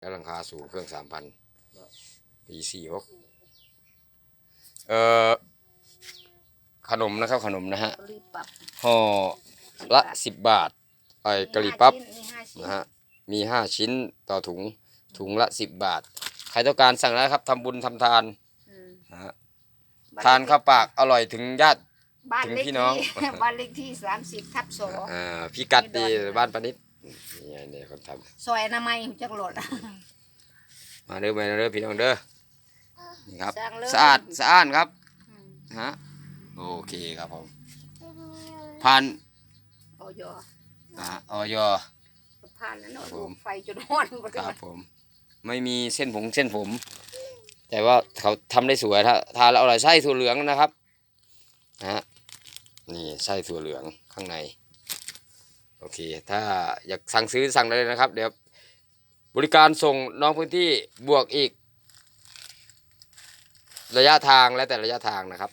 แล้วหลังคาสูงเครื่องสามพันปีสี่หกเอ่อขนมนะครับขนมนะฮะรีบปรับห่อละสิบบาทไอ้กะหรี่ปั๊บมีห้าชิ้นนะฮะมีห้าชิ้นต่อถุงถุงละสิบบาท ใครต้องการสั่งได้ครับทำบุญทำทานอืมนะฮะทานข้าวปากอร่อยถึงญาติ บ้านถึงเลขพี่น้องที่บ้านเลขที่สามสิบทับสอง อ่าพี่กัดดีมีดอนบ้านปานิด นี่ไงเนี่ยคนทซอยอนามัยจังหลดำมาเด้อมาเด้อพี่น้องเด้อนี่ครับสั่งเลย สะอาดสะอาดครับอืมฮะโอเคครับผมผ่านโอ้ยออ่าออย ผ่านแล้วเนาะครับผม ไฟจุดห้อนหมดครับผม ไม่มีเส้นผงเส้นผม แต่ว่าเขาทำได้สวยถ้าทานแล้วอร่อยไส้ถั่วเหลืองนะครับนะฮะนี่ไส้ถั่วเหลืองข้างใน โอเค ถ้าอยากสั่งซื้อสั่งได้เลยนะครับ เดี๋ยวบริการส่งน้องพื้นที่บวกอีก ระยะทางแล้วแต่ระยะทางนะครับ